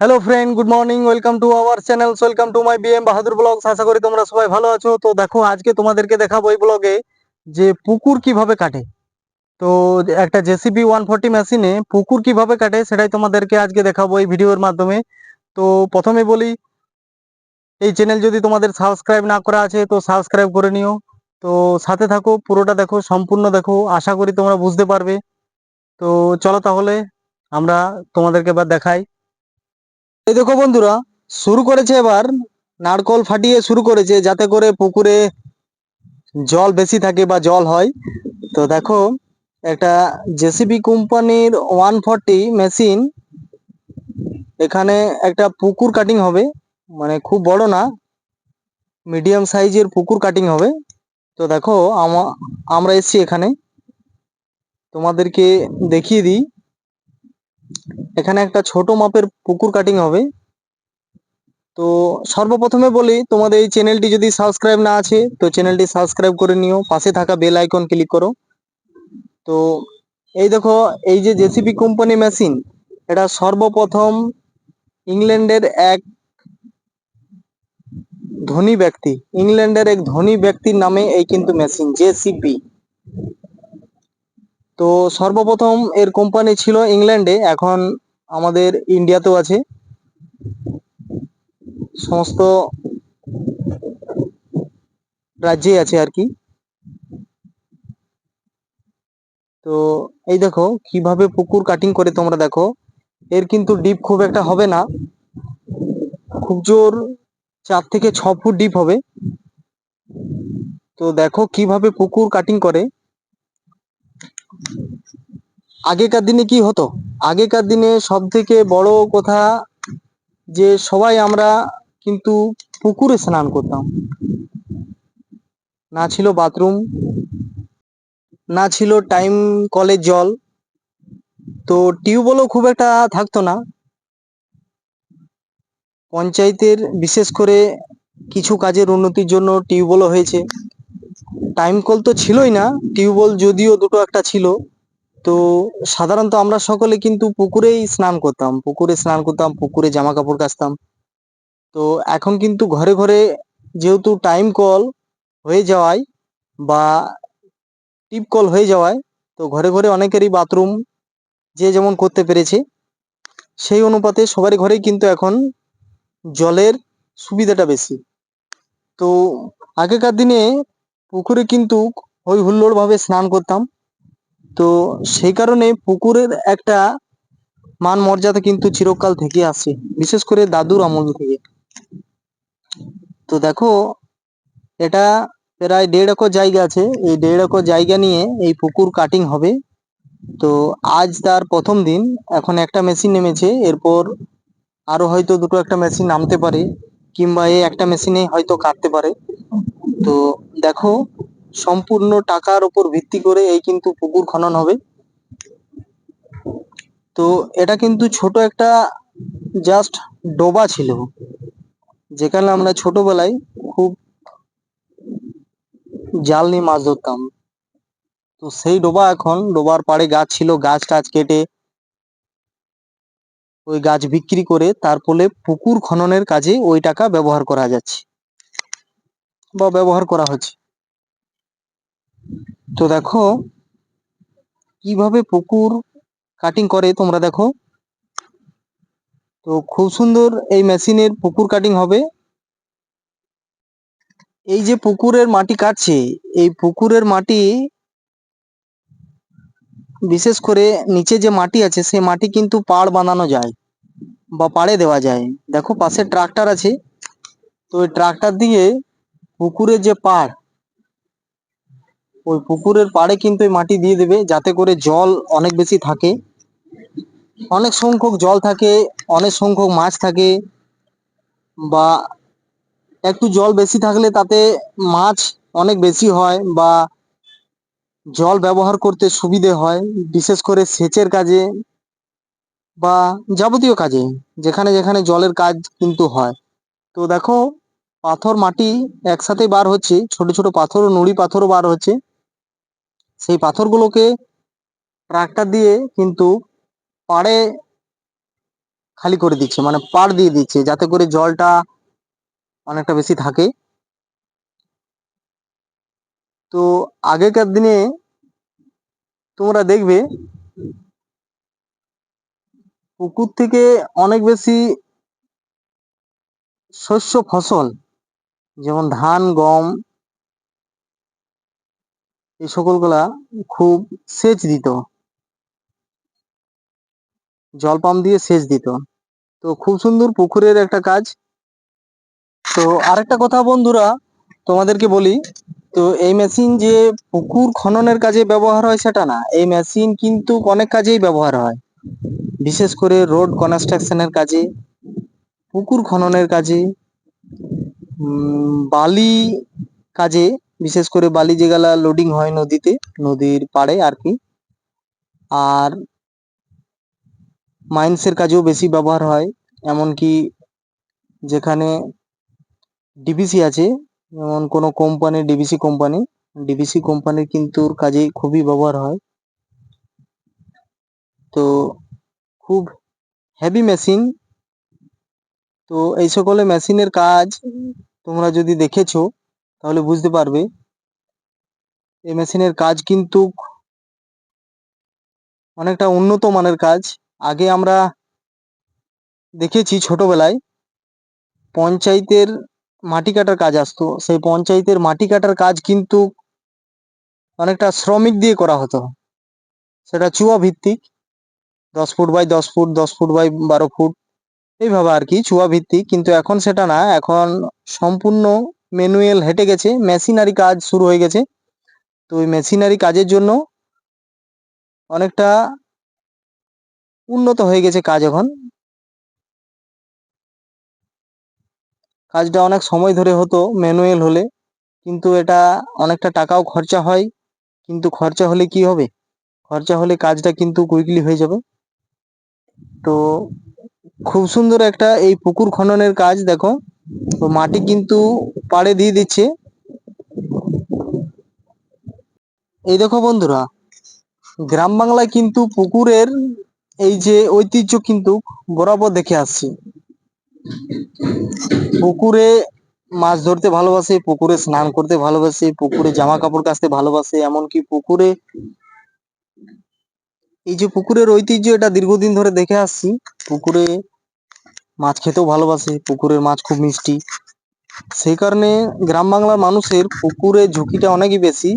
Hello friend good morning welcome to our channel welcome to my BM Bahadur blogs আশা করি তোমরা সবাই ভালো আছো তো দেখো আজকে তোমাদেরকে দেখাবো এই ব্লগে যে পুকুর কীভাবে কাটে তো একটা জেসিবি ওয়ান ফোর্টি মেশিনে পুকুর কীভাবে কাটে সেটাই তোমাদেরকে আজকে দেখাবো এই ভিডিওর মাধ্যমে তো প্রথমে বলি এই চ্যানেল যদি তোমাদের সাবস্ক্রাইব না করা আছে তো সাবস্ক্রাইব করে নিও তো সাথে থাকো পুরোটা দেখো সম্পূর্ণ দেখো আশা করি তোমরা বুঝতে পারবে তো চলো তাহলে আমরা তোমাদেরকে এবার দেখাই এই দেখো বন্ধুরা, শুরু করেছে এবার নারকল ফাটিয়ে শুরু করেছে যাতে করে পুকুরে জল বেশি থাকে বা জল হয়। তো দেখো, একটা জেসিবি কোম্পানির ওয়ান ফর্টি মেশিন, এখানে একটা পুকুর কাটিং হবে মানে খুব বড় না, মিডিয়াম সাইজের পুকুর কাটিং হবে। তো দেখো, আমা- আমরা এসছি এখানে। তোমাদেরকে দেখিয়ে দিই। এখানে একটা ছোট মাপের পুকুর কাটিং হবে। তো সর্বপ্রথমে বলি, তোমাদের এই চ্যানেলটি যদি সাবস্ক্রাইব না আছে, তো চ্যানেলটি সাবস্ক্রাইব করে নিও। পাশে থাকা বেল আইকন ক্লিক করো। তো এই দেখো, এই যে জেসিবি কোম্পানি মেশিন এটা সর্বপ্রথম ইংল্যান্ডের এক ধনী ব্যক্তি, ইংল্যান্ডের এক ধনী ব্যক্তির নামে এই কিন্তু মেশিন জেসিবি তো সর্বপ্রথম এর কোম্পানি ছিল ইংল্যান্ডে, এখন আমাদের ইন্ডিয়াতেও আছে। সমস্ত রাজ্যে আছে আর কি। তো এই দেখো, কীভাবে পুকুর কাটিং করে তোমরা দেখো। এর কিন্তু ডিপ খুব একটা হবে না। খুব জোর চার থেকে ছ ফুট ডিপ হবে। তো দেখো কীভাবে পুকুর কাটিং করে। আগেকার দিনে কি হতো? আগেকার দিনে সব থেকে বড় কথা যে সবাই আমরা কিন্তু পুকুরে স্নান করতাম। না ছিল বাথরুম, না ছিল টাইম কলের জল। তো টিউবওয়েলও খুব একটা থাকতো না। পঞ্চায়েতের বিশেষ করে কিছু কাজের উন্নতির জন্য টিউবওয়েলও হয়েছে। টাইম কল তো ছিলই না, টিউবওয়েল যদিও দুটো একটা ছিল। তো সাধারণত আমরা সকলে কিন্তু পুকুরেই স্নান করতাম, পুকুরে স্নান করতাম, পুকুরে জামা কাপড় কাচতাম। তো এখন কিন্তু ঘরে ঘরে যেহেতু টাইম কল হয়ে যাওয়ায় বা টিপ কল হয়ে যাওয়ায়, তো ঘরে ঘরে অনেকেরই বাথরুম যে যেমন করতে পেরেছে, সেই অনুপাতে সবারই ঘরেই কিন্তু এখন জলের সুবিধাটা বেশি। তো আগেকার দিনে পুকুরে কিন্তু হই হুল্লোড় ভাবে স্নান করতাম। তো সেই কারণে পুকুরের একটা মান মর্যাদা কিন্তু চিরকাল থেকে আসে বিশেষ করে দাদুর আমল থেকে। তো দেখো, এটা প্রায় দেড় একর জায়গা আছে। এই দেড় একর জায়গা নিয়ে এই পুকুর কাটিং হবে। তো আজ তার প্রথম দিন, এখন একটা মেশিন নেমেছে, এরপর আরও হয়তো দুটো একটা মেশিন নামতে পারে, কিংবা এই একটা মেশিনে হয়তো কাটতে পারে। তো দেখো, সম্পূর্ণ টাকার উপর ভিত্তি করে এই কিন্তু পুকুর খনন হবে। তো এটা কিন্তু ছোট একটা জাস্ট ডোবা ছিল, যেখানে আমরা ছোটবেলায় খুব জাল নিয়ে মাছ ধরতাম। তো সেই ডোবা এখন, ডোবার পাড়ে গাছ ছিল, গাছ টাছ কেটে ওই গাছ বিক্রি করে তার ফলে পুকুর খননের কাজে ওই টাকা ব্যবহার করা যাচ্ছে। বা ব্যবহার করা হচ্ছে তো দেখো, কীভাবে পুকুর কাটিং করে তোমরা দেখো। তো খুব সুন্দর এই মেশিনের পুকুর কাটিং হবে। এই যে পুকুরের মাটি কাটছে, এই পুকুরের মাটি বিশেষ করে নিচে যে মাটি আছে সেই মাটি কিন্তু পাড় বানানো যায় বা পাড়ে দেওয়া যায়। দেখো পাশে ট্রাক্টর আছে। তো ওই ট্রাক্টর দিয়ে পুকুরের যে পাড়, ওই পুকুরের পাড়ে কিন্তু এই মাটি দিয়ে দেবে যাতে করে জল অনেক বেশি থাকে। অনেক সংখ্যক জল থাকে, অনেক সংখ্যক মাছ থাকে বা একটু জল বেশি থাকলে তাতে মাছ অনেক বেশি হয় বা জল ব্যবহার করতে সুবিধে হয়, বিশেষ করে সেচের কাজে বা যাবতীয় কাজে, যেখানে যেখানে জলের কাজ কিন্তু হয়। তো দেখো পাথর, মাটি একসাথে বার হচ্ছে, ছোট ছোট পাথর নুড়ি পাথরও বার হচ্ছে। সেই পাথরগুলোকে ট্রাক্টর দিয়ে কিন্তু পাড়ে খালি করে দিচ্ছে মানে পাড় দিয়ে দিচ্ছে, যাতে করে জলটা অনেকটা বেশি থাকে। তো আগেকার দিনে তোমরা দেখবে, পুকুর থেকে অনেক বেশি শস্য ফসল যেমন ধান, গম, এই সকলগুলা খুব সেচ দিত। জল পাম্প দিয়ে সেচ দিত। তো খুব সুন্দর পুকুরের একটা কাজ। তো আরেকটা কথা বন্ধুরা, তোমাদেরকে বলি, তো এই মেশিন যে পুকুর খননের কাজে ব্যবহার হয় সেটা না। এই মেশিন কিন্তু অনেক কাজেই ব্যবহার হয়। বিশেষ করে রোড কনস্ট্রাকশনের কাজে, পুকুর খননের কাজে বালি কাজে, বিশেষ করে বালি যেগুলা লোডিং হয় নদীতে, নদীর পাড়ে আর কি। আর মাইন্সের কাজেও বেশি ব্যবহার হয়, এমনকি যেখানে ডিবিসি আছে, যেমন কোনো কোম্পানি ডিবিসি কোম্পানি ডিবিসি কোম্পানির কিন্তু কাজে খুবই ব্যবহার হয়। তো খুব হেভি মেশিন তো এই সকলে মেশিনের কাজ তোমরা যদি দেখেছ, তাহলে বুঝতে পারবে। এই মেশিনের কাজ কিন্তু অনেকটা উন্নত মানের কাজ। আগে আমরা দেখেছি ছোটবেলায় পঞ্চায়েতের মাটি কাটার কাজ আসতো। সেই পঞ্চায়েতের মাটি কাটার কাজ কিন্তু অনেকটা শ্রমিক দিয়ে করা হতো। সেটা চুয়া ভিত্তিক। দশ ফুট বাই দশ ফুট দশ ফুট বাই বারো ফুট। এইভাবে আর কি চুয়া ভিত্তিক। কিন্তু এখন সেটা না, এখন সম্পূর্ণ ম্যানুয়াল হেঁটে গেছে, মেশিনারি কাজ শুরু হয়ে গেছে। তো ওই মেশিনারি কাজের জন্য অনেকটা উন্নত হয়ে গেছে কাজ এখন। কাজটা অনেক সময় ধরে হতো, ম্যানুয়াল হলে। কিন্তু এটা অনেকটা টাকাও খরচা হয়। কিন্তু খরচা হলে কি হবে? খরচা হলে কাজটা কিন্তু কুইকলি হয়ে যাবে। তো খুব সুন্দর একটা এই পুকুর খননের কাজ, দেখো। মাটি কিন্তু পাড়ে দিয়ে দিচ্ছে। এই দেখো বন্ধুরা, গ্রাম বাংলায় কিন্তু পুকুরের এই যে ঐতিহ্য কিন্তু বরাবর দেখে আসছি। পুকুরে মাছ ধরতে ভালোবাসে, পুকুরে স্নান করতে ভালোবাসে, পুকুরে জামা কাপড় কাচতে ভালোবাসে, এমনকি পুকুরে এই যে পুকুরের ঐতিহ্য এটা দীর্ঘদিন ধরে দেখে আসছি। পুকুরে মাছ খেতেও ভালোবাসে, পুকুরের মাছ খুব মিষ্টি। সেই কারণে গ্রাম বাংলার মানুষের পুকুরে ঝুঁকিটা অনেকই বেশি।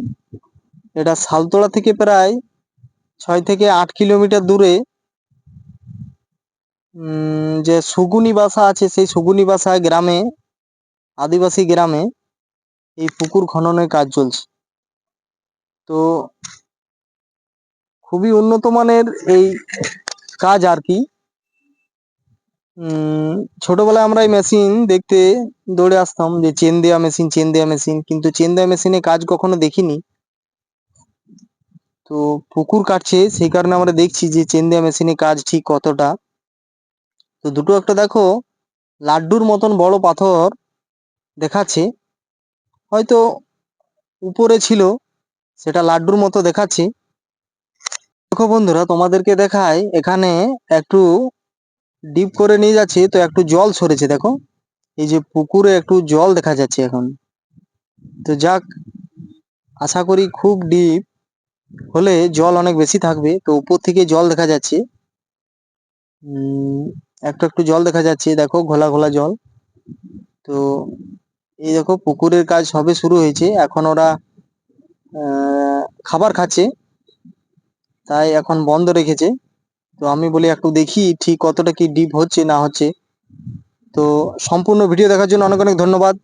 এটা সালতোড়া থেকে প্রায় ছয় থেকে আট কিলোমিটার দূরে যে সুগুনি বাসা আছে, সেই সুগুনি বাসা গ্রামে, আদিবাসী গ্রামে এই পুকুর খননের কাজ চলছে। তো খুবই উন্নত মানের এই কাজ আর কি। ছোটবেলায় আমরা এই মেশিন দেখতে দৌড়ে আসতাম যে চেন দেওয়া মেশিন, চেন দেওয়া মেশিন, কিন্তু চেন দেওয়া মেশিনে কাজ কখনো দেখিনি। তো পুকুর কাটছে, সেই কারণে আমরা দেখছি যে চেন দেওয়া মেশিনে কাজ ঠিক কতটা। তো দুটো একটা দেখো, লাড্ডুর মতন বড় পাথর দেখাচ্ছে। হয়তো উপরে ছিল, সেটা লাড্ডুর মতো দেখাচ্ছে। দেখো বন্ধুরা, তোমাদেরকে দেখায় এখানে একটু ডিপ করে নিয়ে যাচ্ছে, তো একটু জল সরেছে দেখো। এই যে পুকুরে একটু জল দেখা যাচ্ছে এখন। তো যাক, আশা করি খুব ডিপ, হলে জল অনেক বেশি থাকবে। তো উপর থেকে জল দেখা যাচ্ছে। একটু একটু জল দেখা যাচ্ছে, দেখো, ঘোলা ঘোলা জল। তো এই দেখো, পুকুরের কাজ সবে শুরু হয়েছে। এখন ওরা খাবার খাচ্ছে। তাই এখন বন্ধ রেখেছে। তো আমি বলি একটু দেখি ঠিক কতটা কি ডিপ হচ্ছে না হচ্ছে। তো সম্পূর্ণ ভিডিও দেখার জন্য অনেক অনেক ধন্যবাদ।